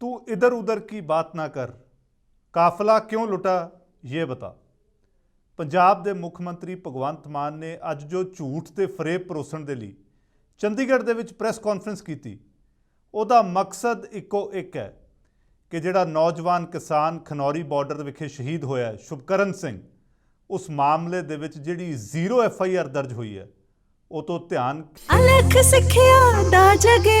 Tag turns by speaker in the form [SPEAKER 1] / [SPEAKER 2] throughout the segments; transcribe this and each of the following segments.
[SPEAKER 1] तू इधर उधर की बात ना कर ਕਾਫਲਾ ਕਿਉਂ ਲੁੱਟਾ ਇਹ ਬਤਾ ਪੰਜਾਬ ਦੇ ਮੁੱਖ ਮੰਤਰੀ ਭਗਵੰਤ ਮਾਨ ਨੇ ਅੱਜ ਜੋ ਝੂਠ ਤੇ ਫਰੇਬ ਪਰੋਸਣ ਦੇ ਲਈ ਚੰਡੀਗੜ੍ਹ ਦੇ ਵਿੱਚ ਪ੍ਰੈਸ ਕਾਨਫਰੰਸ ਕੀਤੀ ਉਹਦਾ ਮਕਸਦ ਇੱਕੋ ਇੱਕ ਹੈ ਕਿ ਜਿਹੜਾ ਨੌਜਵਾਨ ਕਿਸਾਨ ਖਨੌਰੀ ਬਾਰਡਰ ਵਿਖੇ ਸ਼ਹੀਦ ਹੋਇਆ ਹੈ, ਸ਼ੁਭਕਰਨ ਸਿੰਘ ਉਸ ਮਾਮਲੇ ਦੇ ਵਿੱਚ ਜਿਹੜੀ ਜ਼ੀਰੋ ਐਫ ਆਈ ਆਰ ਦਰਜ ਹੋਈ ਹੈ ਉਹ ਤੋਂ ਧਿਆਨ
[SPEAKER 2] ਅਲਖ ਸਿੱਖਿਆ ਦਾ ਜਗੇ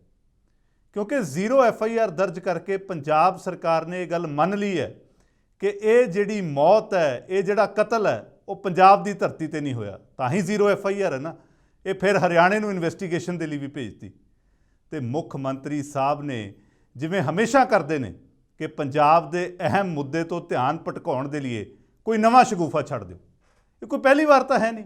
[SPEAKER 1] ਕਿਉਂਕਿ ਜ਼ੀਰੋ ਐਫ ਆਈ ਆਰ ਦਰਜ ਕਰਕੇ ਪੰਜਾਬ ਸਰਕਾਰ ਨੇ ਇਹ ਗੱਲ ਮੰਨ ਲਈ ਹੈ ਕਿ ਇਹ ਜਿਹੜੀ ਮੌਤ ਹੈ, ਇਹ ਜਿਹੜਾ ਕਤਲ ਹੈ, ਉਹ ਪੰਜਾਬ ਦੀ ਧਰਤੀ ਤੇ ਨਹੀਂ ਹੋਇਆ। ਤਾਂ ਹੀ ਜ਼ੀਰੋ ਐਫ ਆਈ ਆਰ ਹੈ ਨਾ। ਇਹ ਫਿਰ ਹਰਿਆਣੇ ਨੂੰ ਇਨਵੈਸਟੀਗੇਸ਼ਨ ਦੇ ਲਈ ਵੀ ਭੇਜਤੀ। ਤੇ ਮੁੱਖ ਮੰਤਰੀ ਸਾਹਿਬ ਨੇ ਜਿਵੇਂ ਹਮੇਸ਼ਾ ਕਰਦੇ ਨੇ ਕਿ ਪੰਜਾਬ ਦੇ ਅਹਿਮ ਮੁੱਦੇ ਤੋਂ ਧਿਆਨ ਭਟਕਾਉਣ ਦੇ ਲਈ ਕੋਈ ਨਵਾਂ ਸ਼ਗੂਫਾ ਛੱਡ ਦਿਓ। ਇਹ ਕੋਈ ਪਹਿਲੀ ਵਾਰ ਤਾਂ ਹੈ ਨਹੀਂ।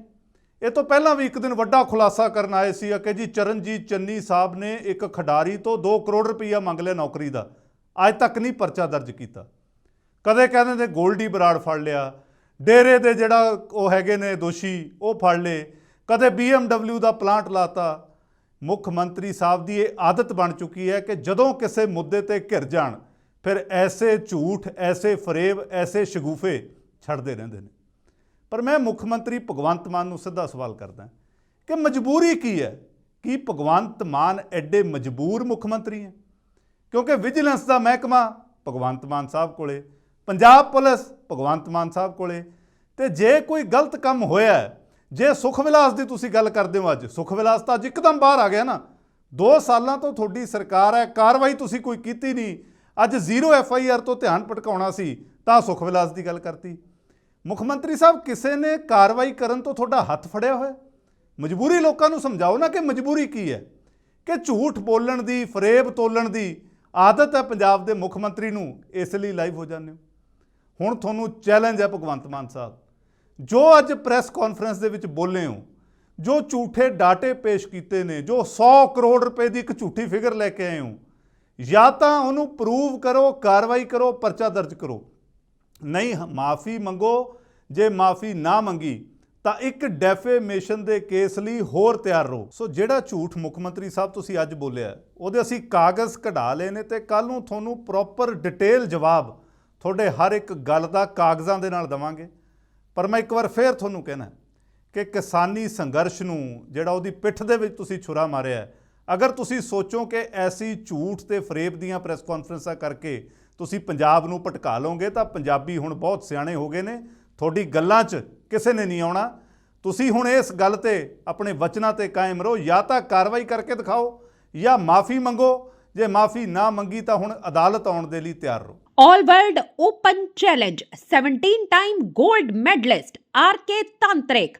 [SPEAKER 1] ਇਹ ਤੋਂ ਪਹਿਲਾਂ ਵੀ ਇੱਕ ਦਿਨ ਵੱਡਾ ਖੁਲਾਸਾ ਕਰਨ ਆਏ ਸੀ ਕਿ ਜੀ ਚਰਨਜੀਤ ਚੰਨੀ ਸਾਹਿਬ ਨੇ ਇੱਕ ਖਿਡਾਰੀ ਤੋਂ 2 ਕਰੋੜ ਰੁਪਈਆ ਮੰਗ ਲਿਆ ਨੌਕਰੀ ਦਾ। ਅੱਜ ਤੱਕ ਨਹੀਂ ਪਰਚਾ ਦਰਜ ਕੀਤਾ। ਕਦੇ ਕਹਿੰਦੇ ਨੇ ਗੋਲਡੀ ਬਰਾੜ ਫੜ ਲਿਆ, ਡੇਰੇ ਦੇ ਜਿਹੜਾ ਉਹ ਹੈਗੇ ਨੇ ਦੋਸ਼ੀ, ਉਹ ਫੜ ਲਏ। ਕਦੇ BMW ਦਾ ਪਲਾਂਟ ਲਾਤਾ। ਮੁੱਖ ਮੰਤਰੀ ਸਾਹਿਬ ਦੀ ਇਹ ਆਦਤ ਬਣ ਚੁੱਕੀ ਹੈ ਕਿ ਜਦੋਂ ਕਿਸੇ ਮੁੱਦੇ ਤੇ ਘਿਰ ਜਾਣ, ਫਿਰ ਐਸੇ ਝੂਠ, ਐਸੇ ਫਰੇਬ, ਐਸੇ ਸ਼ਗੂਫੇ ਛੱਡਦੇ ਰਹਿੰਦੇ ਨੇ। ਪਰ ਮੈਂ ਮੁੱਖ ਮੰਤਰੀ ਭਗਵੰਤ ਮਾਨ ਨੂੰ ਸਿੱਧਾ ਸਵਾਲ ਕਰਦਾ ਕਿ ਮਜਬੂਰੀ ਕੀ ਹੈ? ਕੀ ਭਗਵੰਤ ਮਾਨ ਐਡੇ ਮਜਬੂਰ ਮੁੱਖ ਮੰਤਰੀ ਹੈ? ਕਿਉਂਕਿ ਵਿਜੀਲੈਂਸ ਦਾ ਮਹਿਕਮਾ ਭਗਵੰਤ ਮਾਨ ਸਾਹਿਬ ਕੋਲੇ, ਪੰਜਾਬ ਪੁਲਿਸ ਭਗਵੰਤ ਮਾਨ ਸਾਹਿਬ ਕੋਲੇ ਤੇ ਜੇ ਕੋਈ ਗਲਤ ਕੰਮ ਹੋਇਆ ਜੇ ਸੁਖ ਵਿਲਾਸ ਦੀ ਤੁਸੀਂ ਗੱਲ ਕਰਦੇ ਹੋ ਅੱਜ, ਸੁਖ ਵਿਲਾਸ ਤਾਂ ਅੱਜ ਇੱਕਦਮ ਬਾਹਰ ਆ ਗਿਆ ਨਾ। 2 ਸਾਲਾਂ ਤੋਂ ਤੁਹਾਡੀ ਸਰਕਾਰ ਹੈ, ਕਾਰਵਾਈ ਤੁਸੀਂ ਕੋਈ ਕੀਤੀ ਨਹੀਂ। ਅੱਜ ਜ਼ੀਰੋ ਐਫ ਆਈ ਆਰ ਤੋਂ ਧਿਆਨ ਭਟਕਾਉਣਾ ਸੀ, ਤਾਂ ਸੁਖ ਵਿਲਾਸ ਦੀ ਗੱਲ ਕਰਤੀ। ਮੁੱਖ ਮੰਤਰੀ ਸਾਹਿਬ, ਕਿਸੇ ਨੇ ਕਾਰਵਾਈ ਕਰਨ ਤੋਂ ਤੁਹਾਡਾ ਹੱਥ ਫੜਿਆ ਹੋਇਆ? ਮਜਬੂਰੀ ਲੋਕਾਂ ਨੂੰ ਸਮਝਾਓ ਨਾ ਕਿ ਮਜਬੂਰੀ ਕੀ ਹੈ। ਕਿ ਝੂਠ ਬੋਲਣ ਦੀ, ਫਰੇਬ ਤੋਲਣ ਦੀ ਆਦਤ ਹੈ ਪੰਜਾਬ ਦੇ ਮੁੱਖ ਮੰਤਰੀ ਨੂੰ, ਇਸ ਲਈ ਲਾਈਵ ਹੋ ਜਾਂਦੇ ਹੋ। ਹੁਣ ਤੁਹਾਨੂੰ ਚੈਲੰਜ ਹੈ ਭਗਵੰਤ ਮਾਨ ਸਾਹਿਬ। ਜੋ ਅੱਜ ਪ੍ਰੈਸ ਕਾਨਫਰੰਸ ਦੇ ਵਿੱਚ ਬੋਲੇ ਹੋ, ਜੋ ਝੂਠੇ ਡਾਟੇ ਪੇਸ਼ ਕੀਤੇ ਨੇ, ਜੋ 100 ਕਰੋੜ ਰੁਪਏ ਦੀ ਇੱਕ ਝੂਠੀ ਫਿਗਰ ਲੈ ਕੇ ਆਏ ਹੋ, ਜਾਂ ਤਾਂ ਉਹਨੂੰ ਪ੍ਰੂਵ ਕਰੋ, ਕਾਰਵਾਈ ਕਰੋ, ਪਰਚਾ ਦਰਜ ਕਰੋ। ਨਹੀਂ ਮਾਫੀ ਮੰਗੋ। ਜੇ ਮਾਫੀ ਨਾ ਮੰਗੀ, ਤਾਂ ਇੱਕ ਡੈਫੇਮੇਸ਼ਨ ਦੇ ਕੇਸ ਲਈ ਹੋਰ ਤਿਆਰ ਰਹੋ। ਸੋ ਜਿਹੜਾ ਝੂਠ ਮੁੱਖ ਮੰਤਰੀ ਸਾਹਿਬ ਤੁਸੀਂ ਅੱਜ ਬੋਲਿਆ, ਉਹਦੇ ਅਸੀਂ ਕਾਗਜ਼ ਕਢਾ ਲਏ ਨੇ ਤੇ ਕੱਲ ਨੂੰ ਤੁਹਾਨੂੰ ਪ੍ਰੋਪਰ ਡਿਟੇਲ ਜਵਾਬ ਤੁਹਾਡੇ ਹਰ ਇੱਕ ਗੱਲ ਦਾ ਕਾਗਜ਼ਾਂ ਦੇ ਨਾਲ ਦਵਾਂਗੇ। ਪਰ ਮੈਂ ਇੱਕ ਵਾਰ ਫੇਰ ਤੁਹਾਨੂੰ ਕਹਿਣਾ ਕਿ ਕਿਸਾਨੀ ਸੰਘਰਸ਼ ਨੂੰ, ਜਿਹੜਾ ਉਹਦੀ ਪਿੱਠ ਦੇ ਵਿੱਚ ਤੁਸੀਂ ਛੁਰਾ ਮਾਰਿਆ, ਅਗਰ ਤੁਸੀਂ ਸੋਚੋ ਕਿ ਐਸੀ ਝੂਠ ਤੇ ਫਰੇਬ ਦੀਆਂ ਪ੍ਰੈਸ ਕਾਨਫਰੰਸਾਂ ਕਰਕੇ ਤੁਸੀਂ ਪੰਜਾਬ ਨੂੰ ਭਟਕਾ ਲਓਗੇ ਤਾਂ ਪੰਜਾਬੀ ਹੁਣ ਬਹੁਤ ਸਿਆਣੇ ਹੋ ਗਏ ਨੇ। ਤੁਹਾਡੀ ਗੱਲਾਂ 'ਚ ਕਿਸੇ ਨੇ ਨਹੀਂ ਆਉਣਾ। ਤੁਸੀਂ ਹੁਣ ਇਸ ਗੱਲ ਤੇ ਆਪਣੇ ਵਚਨਾਂ ਤੇ ਕਾਇਮ ਰਹੋ। ਜਾਂ ਤਾਂ ਕਾਰਵਾਈ ਕਰਕੇ ਦਿਖਾਓ ਜਾਂ ਮਾਫੀ ਮੰਗੋ। ਜੇ ਮਾਫੀ ਨਾ ਮੰਗੀ ਤਾਂ ਹੁਣ ਅਦਾਲਤ ਆਉਣ ਦੇ ਲਈ ਤਿਆਰ ਰਹੋ।
[SPEAKER 3] All world open Challenge 17 time gold medalist RK Tantrik